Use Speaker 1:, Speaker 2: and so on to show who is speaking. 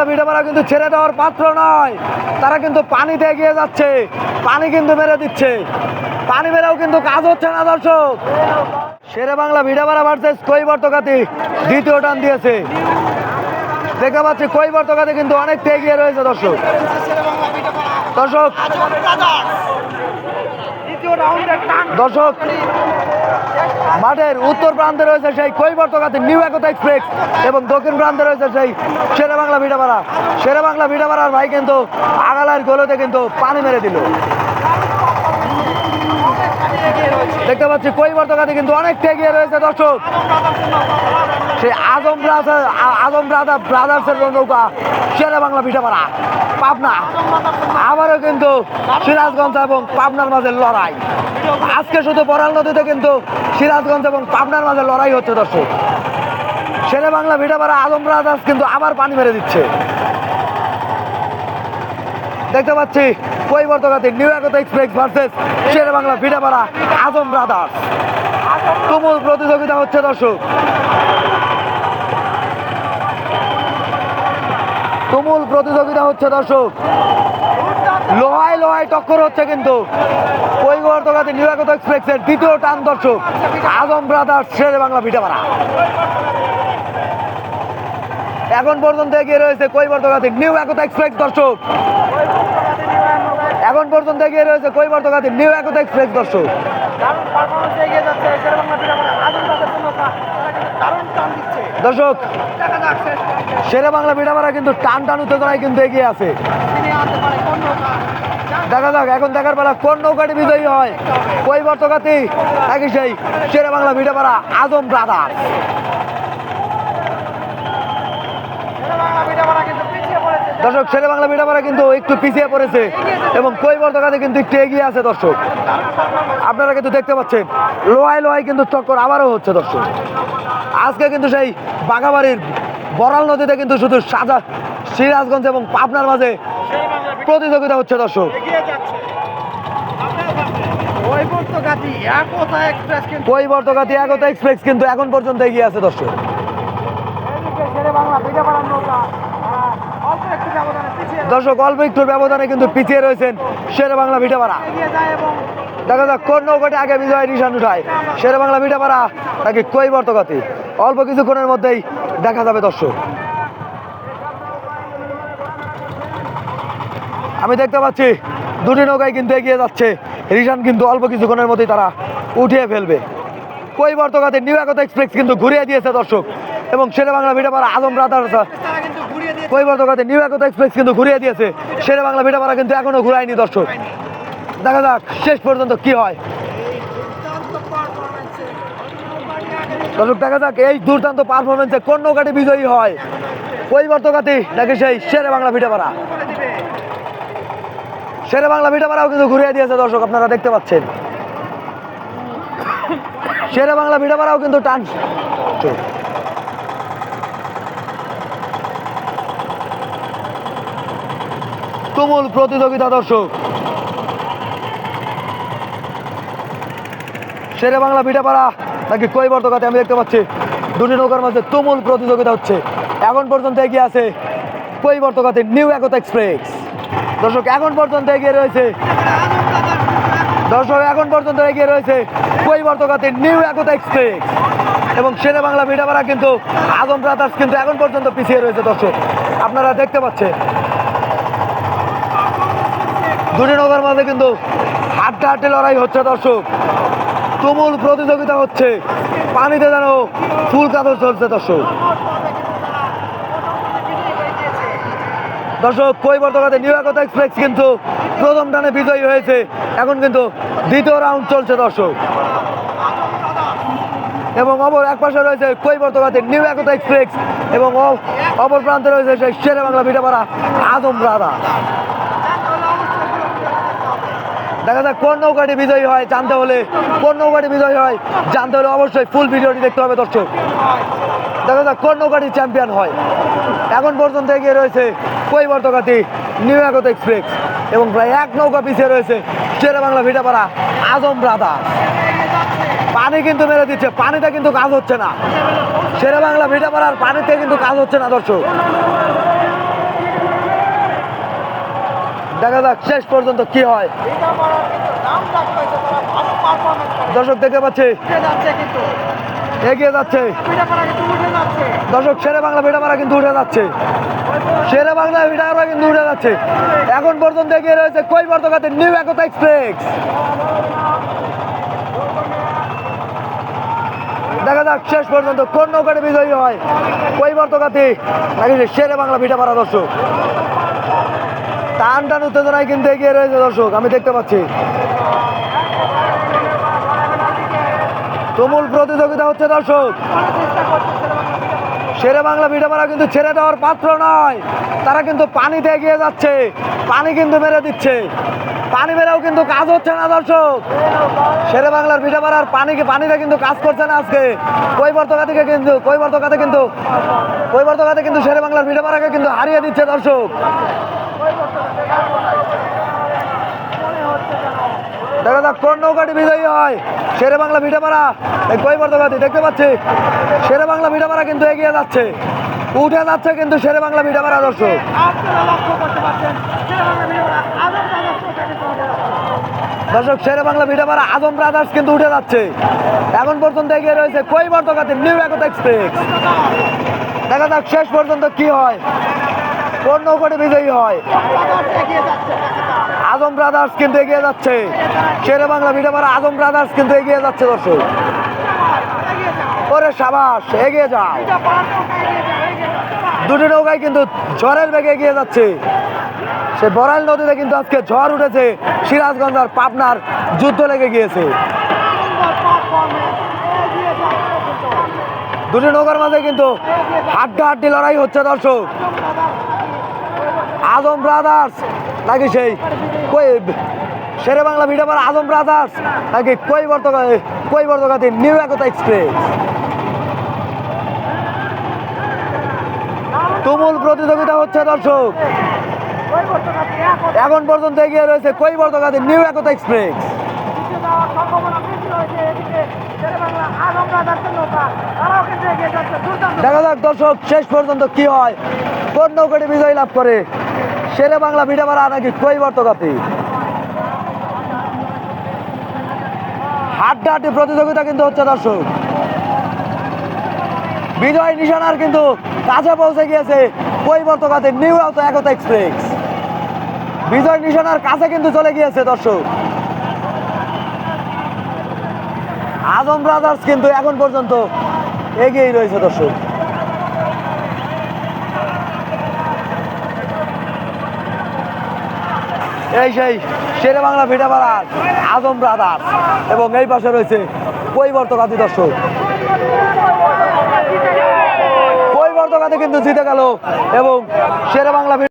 Speaker 1: বাংলা ভিটামারা কিন্তু ছেড়ে দেওয়ার পাত্র নয়। তারা কিন্তু পানিতে এগিয়ে যাচ্ছে। পানি কিন্তু মেরে দিচ্ছে। পানি মেরেও কিন্তু কাজ হচ্ছে না দর্শক। শেরে বাংলা ভিটামারা ভার্সেস কৈবর্তকাতি দ্বিতীয় টান দিয়েছে। দেখতে পাচ্ছি কৈবর্তকাতি কিন্তু অনেকটা এগিয়ে রয়েছে দর্শক। দর্শক দর্শক মাঠের উত্তর প্রান্তে রয়েছে সেই কৈবর্তকাতে নিউ একতা এক্সপ্রেস এবং দক্ষিণ প্রান্তে রয়েছে সেই শেরে বাংলা ভিটাপাড়া। শেরে বাংলা ভিটাপাড়ার ভাই কিন্তু আগালার গোলতে কিন্তু পানি মেরে দিল। দেখতে পাচ্ছি কৈবর্তকাতে কিন্তু অনেকটা এগিয়ে রয়েছে দর্শক। সেই আজম ব্রাদার আজম ব্রাদার ব্রাদার্সের নৌকা শেরে বাংলা ভিটাপাড়া পাবনা। আবারও কিন্তু সিরাজগঞ্জ এবং পাবনার মাঝে লড়াই। আজকে শুধু বরাল নদীতে কিন্তু সিরাজগঞ্জ এবং পাবনার মাঝে লড়াই হচ্ছে, দর্শক। শেরে বাংলা ভিটাপাড়া আজম ব্রাদার্স কিন্তু আবার পানি মেরে দিচ্ছে। দেখতে পাচ্ছি পরিবর্তকাতি new Ekta express versus Shere Bangla Bhitapara Azam brothers তুমুল প্রতিযোগিতা হচ্ছে, দর্শক। তুমুল প্রতিযোগিতা হচ্ছে, দর্শক। লোহায় লোহায় টক্কর হচ্ছে কিন্তু। নিউ একতা এক্সপ্রেসের দ্বিতীয় টান, দর্শক। আজম ব্রাদার্স শেরে বাংলা ভিটাপাড়া। এখন পর্যন্ত এগিয়ে রয়েছে কৈবর্তকাতি নিউ একতা এক্সপ্রেস, দর্শক। এখন পর্যন্ত এগিয়ে রয়েছে কৈবর্তকাতি নিউ একতা এক্সপ্রেস, দর্শক।
Speaker 2: এগিয়ে যাচ্ছে।
Speaker 1: দর্শক শেরে বাংলা ভিটাপাড়া কিন্তু টান টান উত্তেজনায় কিন্তু এগিয়ে আছে। দেখা যাক এখন দেখার বেলা কোন নৌকাটি বিজয়ী হয়। কৈবর্তকাতি নাকি সেই শেরে বাংলা ভিটাপাড়া আজম ব্রাদার
Speaker 2: শেরেবাংলা ভিটামারা কিন্তু পিছিয়ে পড়েছে
Speaker 1: দর্শক ছেলে বাংলা ভিটাপাড়া কিন্তু একটু পিছিয়ে পড়েছে এবং কৈবর্তকাতি কিন্তু একটু এগিয়ে আছে দর্শক। আপনারা কিন্তু দেখতে পাচ্ছেন লোহায় লোহায় কিন্তু চক্কর আবারও হচ্ছে দর্শক। আজকে কিন্তু সেই বাঘাবাড়ির বরাল নদীতে কিন্তু শুধু সাজা সিরাজগঞ্জ এবং পাবনার মাঝে প্রতিযোগিতা হচ্ছে দর্শক।
Speaker 2: একতা এক্সপ্রেস কিন্তু
Speaker 1: এখন পর্যন্ত এগিয়ে আছে দর্শক
Speaker 2: এদিকে শেরেবাংলা ভিটামারার নৌকা আহ, অল্প একটু ব্যবধানে পিছিয়ে
Speaker 1: দর্শক, অল্প একটু ব্যবধানে কিন্তু পিছিয়ে রয়েছেন শেরে বাংলা ভিটাপাড়া। দেখা যাক কোন নৌকাটি আগে বিজয় নিশান উঠায়। শেরে বাংলা ভিটাপাড়া নাকি কৈবর্তকাতি অল্প কিছুক্ষণের মধ্যেই দেখা যাবে দর্শক। আমি দেখতে পাচ্ছি দুটি নৌকায় কিন্তু এগিয়ে যাচ্ছে। রিশান কিন্তু অল্প কিছুক্ষণের মধ্যেই তারা উঠিয়ে ফেলবে। কৈবর্তকাতি নিউ একতা এক্সপ্রেস কিন্তু ঘুরিয়ে দিয়েছে দর্শক। এবং শেরে বাংলা ভিটাপাড়া আজম ব্রাদার
Speaker 2: কিন্তু ঘুরিয়ে
Speaker 1: নিউ এক্সপ্রেস কিন্তু ঘুরিয়ে দিয়েছে। শেরে বাংলা ভিটাপাড়া কিন্তু এখনও ঘুরায়নি দর্শক। দেখা যাক, শেষ পর্যন্ত কি হয়। দর্শক, দেখা যাক এই দুর্দান্ত পারফরমেন্সে কোন নৌকাটি বিজয়ী হয়। কৈবর্তকাতি নাকি সেই শেরে বাংলা ভিটাপাড়া শেরে বাংলা ভিটাপাড়াও কিন্তু ঘুরিয়ে দিয়েছে দর্শক, আপনারা দেখতে পাচ্ছেন। শেরে বাংলা ভিটাপাড়াও কিন্তু টান তুমুল প্রতিযোগিতা, দর্শক। শেরে বাংলা ভিটাপাড়া, নাকি কই বর্তকাতে আমি দেখতে পাচ্ছি, দুটি নৌকার মাঝে তুমুল প্রতিযোগিতা হচ্ছে। এখন পর্যন্ত এগিয়ে আছে কই বর্তকাতে নিউ একতা এক্সপ্রেস। দর্শক, এখন পর্যন্ত এগিয়ে রয়েছে দর্শক, এখন পর্যন্ত এগিয়ে রয়েছে কৈবর্তকাতে নিউ একতা এক্সপ্রেস। এবং শেরে বাংলা ভিটাপাড়া কিন্তু আজম ব্রাদার্স কিন্তু এখন পর্যন্ত পিছিয়ে রয়েছে, দর্শক। আপনারা দেখতে পাচ্ছেন দুটি নৌকার মাঝে কিন্তু হাড্ডা হাড্ডে লড়াই হচ্ছে, দর্শক। তুমুল প্রতিযোগিতা হচ্ছে। পানিতে যেন ফুল কাতর চলছে, দর্শক। দর্শক কৈবর্তকাতে একতা এক্সপ্রেস কিন্তু প্রথম টানে বিজয়ী হয়েছে। এখন কিন্তু দ্বিতীয় রাউন্ড চলছে, দর্শক। এবং অপর এক পাশে রয়েছে কৈবর্তকাতে নিউ একতা এক্সপ্রেস এবং অপর প্রান্তে রয়েছে সেই শেরে বাংলা ভিটাপাড়া আদম রাধা দেখা যাক কোন নৌকাটি বিজয়ী হয়, জানতে হলে কোন নৌকাটি বিজয়ী হয়, জানতে হলে অবশ্যই ফুল ভিডিওটি দেখতে হবে দর্শক। দেখা যাক কোন নৌকাটি চ্যাম্পিয়ন হয়। এখন পর্যন্ত এগিয়ে রয়েছে কৈবর্তকাতি নিউ একতা এক্সপ্রেস এবং প্রায় এক নৌকা পিছিয়ে রয়েছে শেরে বাংলা ভিটাপাড়া আজম রাধা পানি কিন্তু মেরে দিচ্ছে, পানিতে কিন্তু কাজ হচ্ছে না। শেরে বাংলা ভিটাপাড়ার পানিতে কিন্তু কাজ হচ্ছে না দর্শক। দেখা যাক শেষ পর্যন্ত কি হয়। দর্শক দেখতে পাচ্ছি। এগিয়ে যাচ্ছে। দর্শক শেরে বাংলা ভিটামারা কিন্তু উঠে যাচ্ছে। শেরে বাংলা ভিটামারা কিন্তু উঠে যাচ্ছে। এখন পর্যন্ত এগিয়ে রয়েছে কই বর্তকাতে নিউ একতা এক্সপ্রেস। দেখা যাক শেষ পর্যন্ত কোন নৌকাটি বিজয়ী হয় কই বর্তকাতে নাকি শেরে বাংলা ভিটামারা দর্শক? টান টান উত্তেজনায় কিন্তু এগিয়ে রয়েছে দর্শক, আমি দেখতে পাচ্ছি। তুমুল প্রতিযোগিতা হচ্ছে দর্শক। শেরে বাংলা ভিটামারা কিন্তু ছেড়ে দেওয়ার পাত্র নয়। তারা কিন্তু পানিতে এগিয়ে যাচ্ছে, পানি কিন্তু মেরে দিচ্ছে। পানি মেরেও কিন্তু কাজ হচ্ছে না দর্শক। শেরে বাংলার ভিটামারার পানিকে পানিতে কিন্তু কাজ করছে না আজকে? কৈবর্তকা থেকে কিন্তু, কৈবর্তকাতে কিন্তু কৈবর্তকাতে কিন্তু শেরে বাংলার ভিটামারাকে কিন্তু হারিয়ে দিচ্ছে দর্শক। দেখা যাক কোন নৌকাটি বিজয়ী হয়। শেরে বাংলা কৈবর্তকাতি দেখতে পাচ্ছি? শেরে বাংলা কিন্তু এগিয়ে যাচ্ছে। উঠে যাচ্ছে কিন্তু শেরে বাংলা দর্শক। দর্শক, শেরে বাংলা আজম ব্রাদার্স কিন্তু উঠে যাচ্ছে। এখন পর্যন্ত এগিয়ে রয়েছে কৈবর্তকাতি নিউ একতা এক্সপ্রেস দেখা যাক শেষ পর্যন্ত কি হয়। কোন নৌকাটি বিজয়ী হয়। আজম ব্রাদার্স কিন্তু এগিয়ে যাচ্ছে। শেরে বাংলা ভিটাপাড়া আজম ব্রাদার্স কিন্তু এগিয়ে যাচ্ছে দর্শক। ওরে সাবাস, এগিয়ে যাও। দুটি নৌকায় কিন্তু ঝড়ের বেগে এগিয়ে যাচ্ছে। সে বরাইল নদীতে কিন্তু আজকে ঝড় উঠেছে। সিরাজগঞ্জ আর পাবনার যুদ্ধ লেগে গিয়েছে। দুটি নৌকার মাঝে কিন্তু হাড্ডা হাড্ডি লড়াই হচ্ছে দর্শক। আজম ব্রাদার্স নাকি সেই কই, শেরে বাংলা ভিডিও আজম ব্রাদার্স নাকি কই বর্তকা কই বর্তকাতে নিউ একতা এক্সপ্রেস তুমুল প্রতিযোগিতা হচ্ছে দর্শক। এখন পর্যন্ত এগিয়ে রয়েছে কই বর্তকাতে নিউ একতা এক্সপ্রেস দেখা যাক দর্শক, শেষ পর্যন্ত কি হয়। কোন নৌকাটি বিজয় লাভ করে। শেরে বাংলা ভিটামারা নাকি কই বর্তকাতে হাড্ডাহাড্ডি প্রতিযোগিতা কিন্তু হচ্ছে দর্শক। বিজয় নিশানার কিন্তু কাছে পৌঁছে গিয়েছে কই বর্তকাতে নিউ আউতো একতা এক্সপ্রেস। বিজয় নিশানার কাছে কিন্তু চলে গিয়েছে দর্শক। আজম ব্রাদার্স কিন্তু এখন পর্যন্ত এগিয়েই রয়েছে দর্শক। এই সেই শেরে বাংলা ভিটাপাড়ার আদম ব্রাদার্স। এবং এই পাশে রয়েছে কৈবর্তকাতি দর্শক। কৈবর্তকাতি কিন্তু জিতে গেল এবং শেরে বাংলা